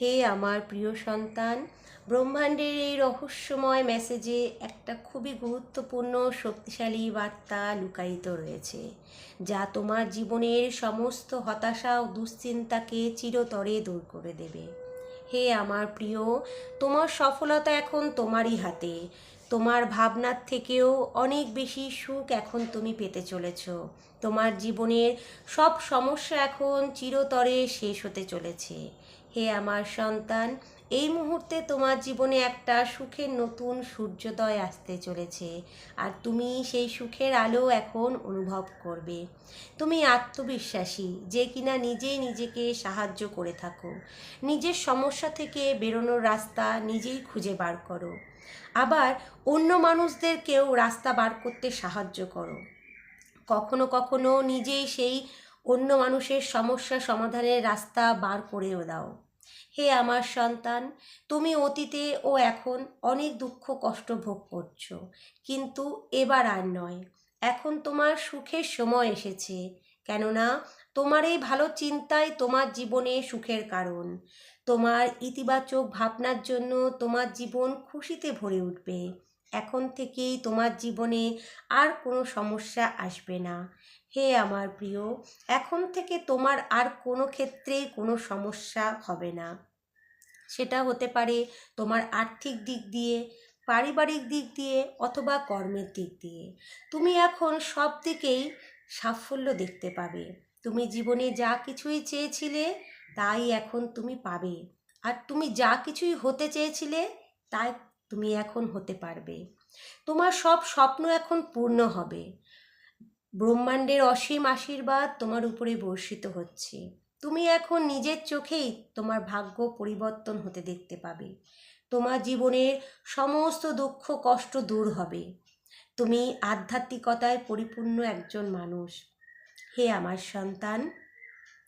হে আমার প্রিয় সন্তান, ব্রহ্মাণ্ডের এই রহস্যময় মেসেজে একটা খুবই গুরুত্বপূর্ণ, শক্তিশালী বার্তা লুকায়িত রয়েছে, যা তোমার জীবনের সমস্ত হতাশা ও দুশ্চিন্তাকে চিরতরে দূর করে দেবে। হে আমার প্রিয়, তোমার সফলতা এখন তোমারই হাতে। তোমার ভাবনার থেকেও অনেক বেশি সুখ এখন তুমি পেতে চলেছ। তোমার জীবনের সব সমস্যা এখন চিরতরে শেষ হতে চলেছে। হে আমার সন্তান, এই মুহূর্তে তোমার জীবনে একটা সুখের নতুন সূর্যোদয় আসতে চলেছে, আর তুমি সেই সুখের আলো এখন অনুভব করবে। তুমি আত্মবিশ্বাসী, যে কিনা নিজেই নিজেকে সাহায্য করে থাকো। নিজের সমস্যা থেকে বেরোনোর রাস্তা নিজেই খুঁজে বার করো। আবার অন্য মানুষদেরকেও রাস্তা বার করতে সাহায্য করো। কখনো কখনো নিজেই সেই অন্য মানুষের সমস্যা সমাধানের রাস্তা বার করেও দাও। হে আমার সন্তান, তুমি অতীতে ও এখন অনেক দুঃখ কষ্ট ভোগ করছ, কিন্তু এবার আর নয়। এখন তোমার সুখের সময় এসেছে, কেননা তোমার এই ভালো চিন্তাই তোমার জীবনে সুখের কারণ। তোমার ইতিবাচক ভাবনার জন্য তোমার জীবন খুশিতে ভরে উঠবে। এখন থেকেই তোমার জীবনে আর কোনো সমস্যা আসবে না। হে আমার প্রিয়, এখন থেকে তোমার আর কোনো ক্ষেত্রেই কোনো সমস্যা হবে না। সেটা হতে পারে তোমার আর্থিক দিক দিয়ে, পারিবারিক দিক দিয়ে অথবা কর্মের দিক দিয়ে। তুমি এখন সব দিকেই সাফল্য দেখতে পাবে। তুমি জীবনে যা কিছুই চেয়েছিলে, তাই এখন তুমি পাবে। আর তুমি যা কিছুই হতে চেয়েছিলে, তাই তুমি এখন হতে পারবে। তোমার সব স্বপ্ন এখন পূর্ণ হবে। ব্রহ্মাণ্ডের অসীম আশীর্বাদ তোমার উপরে বর্ষিত হচ্ছে। তুমি এখন নিজের চোখেই তোমার ভাগ্য পরিবর্তন হতে দেখতে পাবে। তোমার জীবনের সমস্ত দুঃখ, কষ্ট দূর হবে। তুমি আধ্যাত্মিকতায় পরিপূর্ণ একজন মানুষ। হে আমার সন্তান,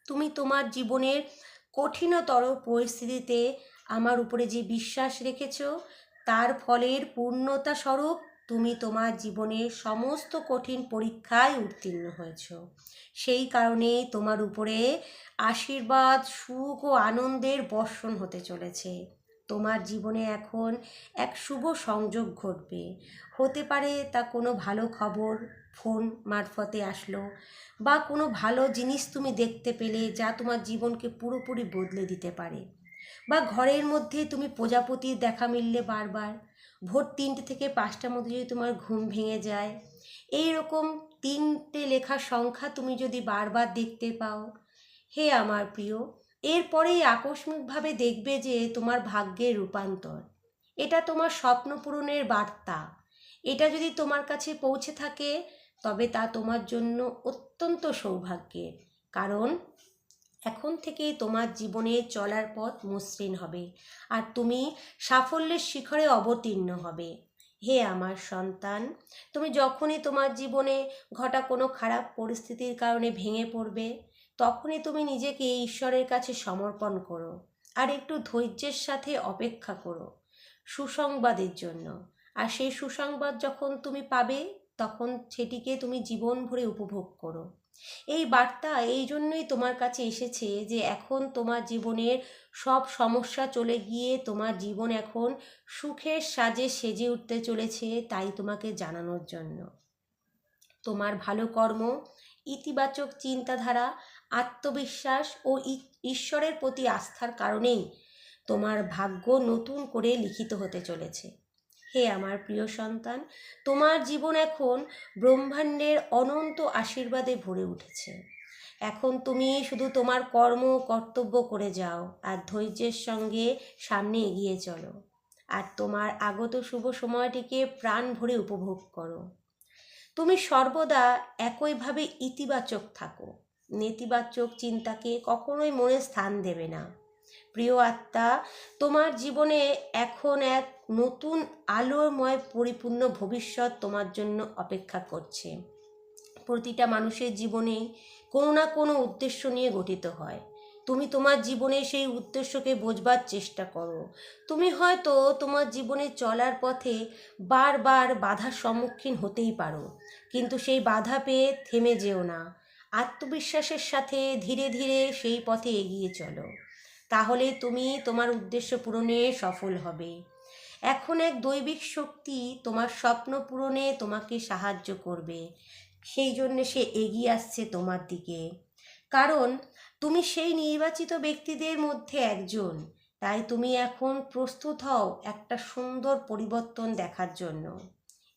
তুমি তোমার জীবনের কঠিনতর পরিস্থিতিতে আমার উপরে যে বিশ্বাস রেখেছ, তার ফলের পূর্ণতা স্বরূপ তুমি তোমার জীবনের সমস্ত কঠিন পরীক্ষায় উত্তীর্ণ হয়েছ। সেই কারণে তোমার উপরে আশীর্বাদ, সুখ ও আনন্দের বর্ষণ হতে চলেছে। তোমার জীবনে এখন এক শুভ সংযোগ ঘটবে। হতে পারে তা কোনো ভালো খবর, ফোন মারফতে আসলো বা কোনো ভালো জিনিস তুমি দেখতে পেলে যা তোমার জীবনকে পুরোপুরি বদলে দিতে পারে। বা ঘরের মধ্যে তুমি প্রজাপতির দেখা মিললে বারবার। ভোর তিনটে থেকে পাঁচটার মধ্যে যদি তোমার ঘুম ভেঙে যায় এই রকম তিনটে লেখা সংখ্যা তুমি যদি বারবার দেখতে পাও, হে আমার প্রিয়, এরপরেই আকস্মিকভাবে দেখবে যে তোমার ভাগ্যের রূপান্তর। এটা তোমার স্বপ্ন পূরণের বার্তা। এটা যদি তোমার কাছে পৌঁছে থাকে, তবে তা তোমার জন্য অত্যন্ত সৌভাগ্যের। কারণ এখন থেকে তোমার জীবনে চলার পথ মসৃণ হবে আর তুমি সাফল্যের শিখরে অবতীর্ণ হবে। হে আমার সন্তান, তুমি যখনই তোমার জীবনে ঘটা কোনো খারাপ পরিস্থিতির কারণে ভেঙে পড়বে, তখনই তুমি নিজেকে ঈশ্বরের কাছে সমর্পণ করো আর একটু ধৈর্যের সাথে অপেক্ষা করো সুসংবাদের জন্য। আর সেই সুসংবাদ যখন তুমি পাবে, তখন সেটিকে তুমি জীবন ভরে উপভোগ করো। এই বার্তা এই জন্যই তোমার কাছে এসেছে যে এখন তোমার জীবনের সব সমস্যা চলে গিয়ে তোমার জীবন এখন সুখের সাজে সেজে উঠতে চলেছে তাই তোমাকে জানানোর জন্য। তোমার ভালো কর্ম, ইতিবাচক চিন্তাধারা, আত্মবিশ্বাস ও ঈশ্বরের প্রতি আস্থার কারণেই তোমার ভাগ্য নতুন করে লিখিত হতে চলেছে। হে আমার প্রিয় সন্তান, তোমার জীবন এখন ব্রহ্মাণ্ডের অনন্ত আশীর্বাদে ভরে উঠেছে। এখন তুমি শুধু তোমার কর্ম, কর্তব্য করে যাও আর ধৈর্যের সঙ্গে সামনে এগিয়ে চলো আর তোমার আগত শুভ সময়টিকে প্রাণ ভরে উপভোগ করো। তুমি সর্বদা একইভাবে ইতিবাচক থাকো। নেতিবাচক চিন্তাকে কখনোই মনে স্থান দেবে না। প্রিয় আত্মা, তোমার জীবনে এখন এক নতুন আলোময় পরিপূর্ণ ভবিষ্যৎ তোমার জন্য অপেক্ষা করছে। প্রতিটা মানুষের জীবনে কোনো না কোনো উদ্দেশ্য নিয়ে গঠিত হয়। তুমি তোমার জীবনে সেই উদ্দেশ্যকে বোঝবার চেষ্টা করো। তুমি হয়তো তোমার জীবনে চলার পথে বারবার বাধার সম্মুখীন হতেই পারো, কিন্তু সেই বাধা পেয়ে থেমে যেও না। আত্মবিশ্বাসের সাথে ধীরে ধীরে সেই পথে এগিয়ে চলো। তাহলে তুমি তোমার উদ্দেশ্য পূরণে সফল হবে। এখন এক দৈবিক শক্তি তোমার স্বপ্ন পূরণে তোমাকে সাহায্য করবে। সেই জন্যে সে এগিয়ে আসছে তোমার দিকে। কারণ তুমি সেই নির্বাচিত ব্যক্তিদের মধ্যে একজন। তাই তুমি এখন প্রস্তুত হও একটা সুন্দর পরিবর্তন দেখার জন্য।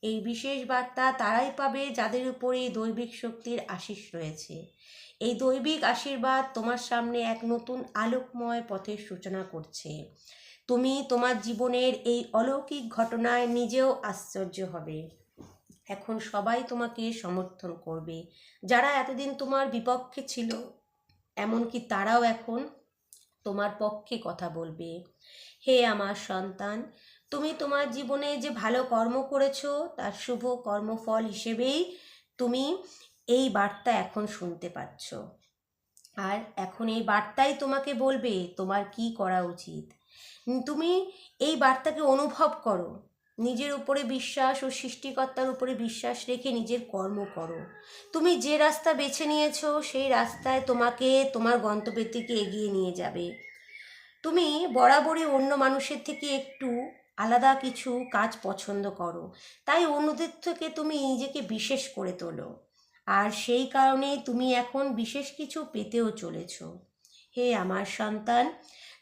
এই বিশেষ বার্তা তারাই পাবে যাদের উপরে দৈবিক শক্তির আশিস রয়েছে। এই দৈবিক আশীর্বাদ তোমার সামনে এক নতুন আলোকময় পথের সূচনা করছে। তুমি তোমার জীবনের এই অলৌকিক ঘটনায় নিজেও আশ্চর্য হবে। এখন সবাই তোমাকে সমর্থন করবে। যারা এতদিন তোমার বিপক্ষে ছিল, এমনকি তারাও এখন তোমার পক্ষে কথা বলবে। হে আমার সন্তান, তুমি তোমার জীবনে যে ভালো কর্ম করেছ, তার শুভ কর্মফল হিসেবেই তুমি এই বার্তা এখন শুনতে পাচ্ছ। আর এখন এই বার্তাই তোমাকে বলবে, তোমার কি করা উচিত? তুমি এই বার্তাকে অনুভব করো। নিজের উপরে বিশ্বাস ও সৃষ্টিকর্তার উপরে বিশ্বাস রেখে নিজের কর্ম করো। তুমি যে রাস্তা বেছে নিয়েছো, সেই রাস্তায় তোমাকে, তোমার গন্তব্যের দিকে এগিয়ে নিয়ে যাবে। তুমি বরাবরই অন্য মানুষের থেকে একটু আলাদা কিছু কাজ পছন্দ করো। তাই অন্যদের থেকে তুমি নিজেকে বিশেষ করে তোলো। আর সেই কারণে তুমি এখন বিশেষ কিছু পেতেও চলেছ। হে আমার সন্তান,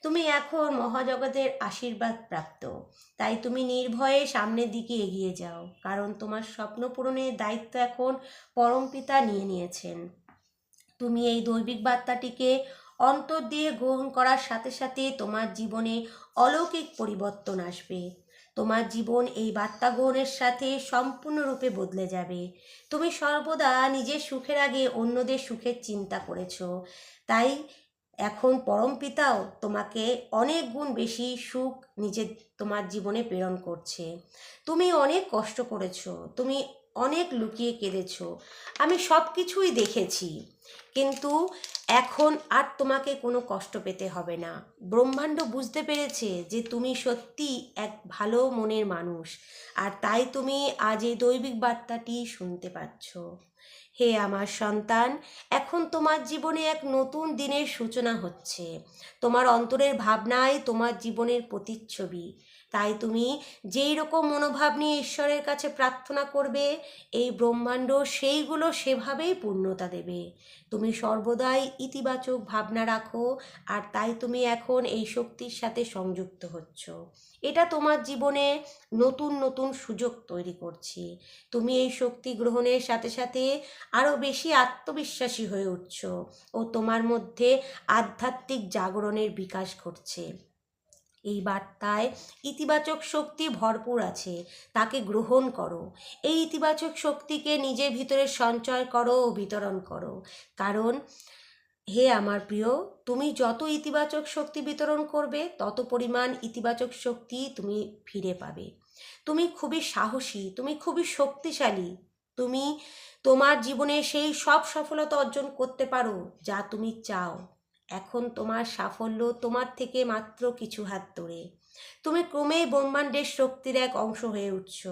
তুমি এখন মহাজগতের আশীর্বাদ প্রাপ্ত। তাই তুমি নির্ভয়ে সামনের দিকে এগিয়ে যাও, কারণ তোমার স্বপ্ন পূরণের দায়িত্ব এখন পরমপিতা নিয়ে নিয়েছেন। তুমি এই দৈবিক বার্তাটিকে অন্তর দিয়ে গ্রহণ করার সাথে সাথে তোমার জীবনে অলৌকিক পরিবর্তন আসবে। তোমার জীবন এই বার্তা গ্রহণের সাথে সম্পূর্ণরূপে বদলে যাবে। তুমি সর্বদা নিজের সুখের আগে অন্যদের সুখের চিন্তা করেছ। তাই এখন পরম পিতাও তোমাকে অনেক গুণ বেশি সুখ নিজের, তোমার জীবনে প্রেরণ করছে। তুমি অনেক কষ্ট করেছ। তুমি অনেক লুকিয়ে কেঁদেছ। আমি সব কিছুই দেখেছি। কিন্তু এখন আর তোমাকে কোনো কষ্ট পেতে হবে না। ব্রহ্মাণ্ড বুঝতে পেরেছে যে তুমি সত্যি এক ভালো মনের মানুষ। আর তাই তুমি আজ এই দৈবিক বার্তাটি শুনতে পাচ্ছ। হে আমার সন্তান, এখন তোমার জীবনে এক নতুন দিনের সূচনা হচ্ছে। তোমার অন্তরের ভাবনাই তোমার জীবনের প্রতিচ্ছবি। তাই তুমি যেই রকম মনোভাব নিয়ে ঈশ্বরের কাছে প্রার্থনা করবে, এই ব্রহ্মাণ্ড সেইগুলো সেভাবেই পূর্ণতা দেবে। তুমি সর্বদাই ইতিবাচক ভাবনা রাখো, আর তাই তুমি এখন এই শক্তির সাথে সংযুক্ত হচ্ছ। এটা তোমার জীবনে নতুন নতুন সুযোগ তৈরি করছে। তুমি এই শক্তি গ্রহণের সাথে সাথে আরও বেশি আত্মবিশ্বাসী হয়ে উঠছ ও তোমার মধ্যে আধ্যাত্মিক জাগরণের বিকাশ ঘটছে। এই বার্তায় ইতিবাচক শক্তি ভরপুর আছে, তাকে গ্রহণ করো। এই ইতিবাচক শক্তিকে নিজের ভিতরে সঞ্চয় করো ও বিতরণ করো। কারণ, হে আমার প্রিয়, তুমি যত ইতিবাচক শক্তি বিতরণ করবে, তত পরিমাণ ইতিবাচক শক্তি তুমি ফিরে পাবে। তুমি খুবই সাহসী, তুমি খুবই শক্তিশালী, তুমি তোমার জীবনে সেই সব সফলতা অর্জন করতে পারো যা তুমি চাও। এখন তোমার সাফল্য তোমার থেকে মাত্র কিছু হাত দূরে। তুমি ক্রমেই ব্রহ্মাণ্ডের শক্তির এক অংশ হয়ে উঠছ।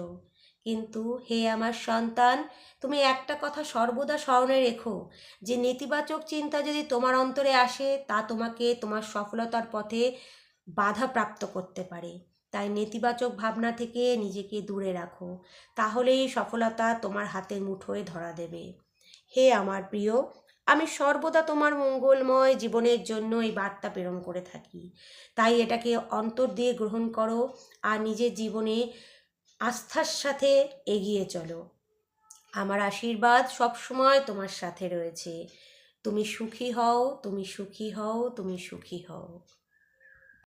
কিন্তু হে আমার সন্তান, তুমি একটা কথা সর্বদা স্মরণে রেখো যে নেতিবাচক চিন্তা যদি তোমার অন্তরে আসে, তা তোমাকে তোমার সফলতার পথে বাধা প্রাপ্ত করতে পারে। তাই নেতিবাচক ভাবনা থেকে নিজেকে দূরে রাখো। তাহলেই সফলতা তোমার হাতের মুঠোয় ধরা দেবে। হে আমার প্রিয়, আমি সর্বদা তোমার মঙ্গলময় জীবনের জন্য এই বার্তা প্রেরণ করে থাকি। তাই এটাকে অন্তর দিয়ে গ্রহণ করো আর নিজের জীবনে আস্থার সাথে এগিয়ে চলো। আমার আশীর্বাদ সবসময় তোমার সাথে রয়েছে। তুমি সুখী হও, তুমি সুখী হও, তুমি সুখী হও।